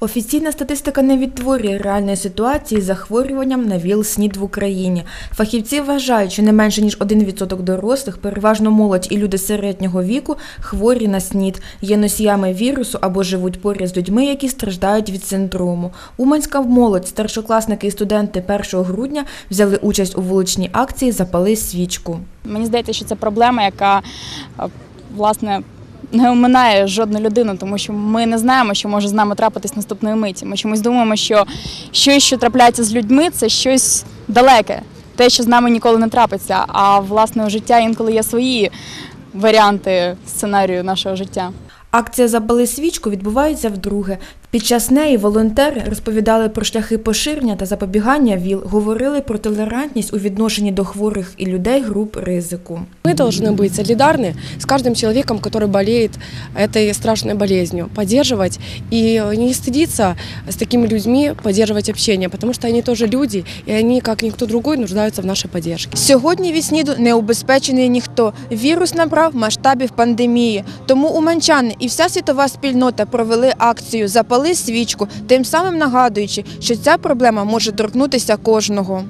Офіційна статистика не відтворює реальної ситуації з захворюванням на ВІЛ-СНІД в Україні. Фахівці вважають, що не менше ніж 1% дорослих, переважно молодь і люди середнього віку, хворі на СНІД, є носіями вірусу або живуть поряд з людьми, які страждають від синдрому. Уманська молодь, старшокласники і студенти 1 грудня взяли участь у вуличній акції Запали свічку. Мені здається, що це проблема, яка е, власне не оминає жодну людину, тому що ми не знаємо, що може з нами трапитись наступної миті. Ми чомусь думаємо, що щось, що трапляється з людьми, це щось далеке, те, що з нами ніколи не трапиться. А власне життя інколи є свої варіанти сценарію нашого життя. Акція Запали свічку відбувається вдруге. Під час неї волонтери розповідали про шляхи поширення та запобігання ВІЛ, говорили про толерантність у відношенні до хворих і людей груп ризику. Мы должны быть солидарны с каждым человеком, который болеет этой страшной болезнью, поддерживать и не стыдиться с такими людьми поддерживать общение, потому что они тоже люди, и они, как никто другой, нуждаются в нашей поддержке. Сьогодні від СНІДу не убезпечений ніхто. Вірус набрав масштабів пандемії. Тому уманчани і вся світова спільнота провели акцію Запали свічку, тим самим нагадуючи, що ця проблема може торкнутися кожного.